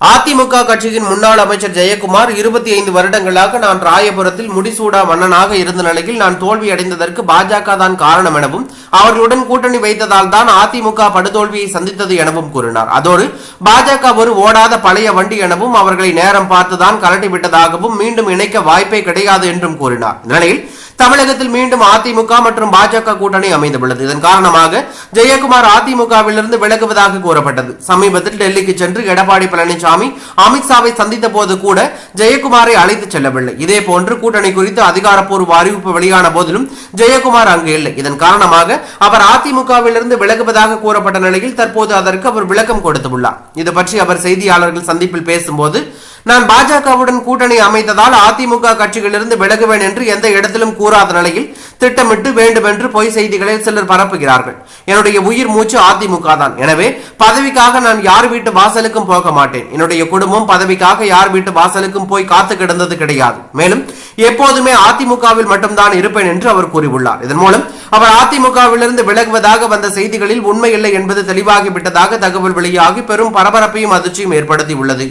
அதிமுக கட்சியின் முன்னாள் அமைச்சர் ஜெயக்குமார் இருபத்தி ஐந்து வருடங்களாக நான் ராயபுரத்தில் முடிசூடா மன்னனாக இருந்த நிலையில் நான் தோல்வி அடைந்ததற்கு பாஜக தான் காரணம் எனவும் அவர்களுடன் கூட்டணி வைத்ததால் தான் அதிமுக படுதோல்வியை சந்தித்தது எனவும் கூறினார். அதோடு பாஜக ஒரு ஓடாத பழைய வண்டி எனவும் அவர்களை நேரம் பார்த்துதான் கலட்டி விட்டதாகவும் மீண்டும் இணைக்க வாய்ப்பே கிடையாது என்றும் கூறினார். நிலையில் தமிழகத்தில் மீண்டும் அதிமுக மற்றும் பாஜக கூட்டணி அமைந்துள்ளது. இதன் காரணமாக ஜெயக்குமார் அதிமுகவிலிருந்து விலகுவதாக கூறப்பட்டது. சமீபத்தில் டெல்லிக்கு சென்று எடப்பாடி பழனிசாமி அமித்ஷாவை சந்தித்த போது கூட ஜெயக்குமாரை அழைத்து செல்லவில்லை. இதே போன்று கூட்டணி குறித்து அதிகாரப்பூர்வ அறிவிப்பு வெளியான போதிலும் ஜெயக்குமார் அங்கு இல்லை. இதன் காரணமாக அவர் அதிமுகவிலிருந்து விலகுவதாக கூறப்பட்ட நிலையில் தற்போது அதற்கு அவர் விளக்கம் கொடுத்துள்ளார் இது பற்றி அவர் செய்தியாளர்கள் சந்திப்பில் பேசும்போது நான் பாஜகவுடன் கூட்டணி அமைத்ததால் அதிமுக கட்சிகளிலிருந்து விலகுவேன் என்று எந்த இடத்திலும் கூற கூறாத நிலையில் திட்டமிட்டு வேண்டுமென்று பொய் செய்திகளை சிலர் பரப்புகிறார்கள். என்னுடைய உயிர் மூச்சு அதிமுக தான். எனவே பதவிக்காக நான் யார் வீட்டு வாசலுக்கும் போக மாட்டேன். என்னுடைய குடும்பம் பதவிக்காக யார் வீட்டு வாசலுக்கும் போய் காத்து கிடந்தது கிடையாது. மேலும் எப்போதுமே அதிமுகவில் மட்டும்தான் இருப்பேன் என்று அவர் கூறியுள்ளார். இதன் மூலம் அவர் அதிமுகவிலிருந்து விலகுவதாக வந்த செய்திகளில் உண்மை இல்லை என்பது தெளிவாகிவிட்டதாக தகவல் வெளியாகி பெரும் பரபரப்பையும் அதிர்ச்சியும் ஏற்படுத்தியுள்ளது.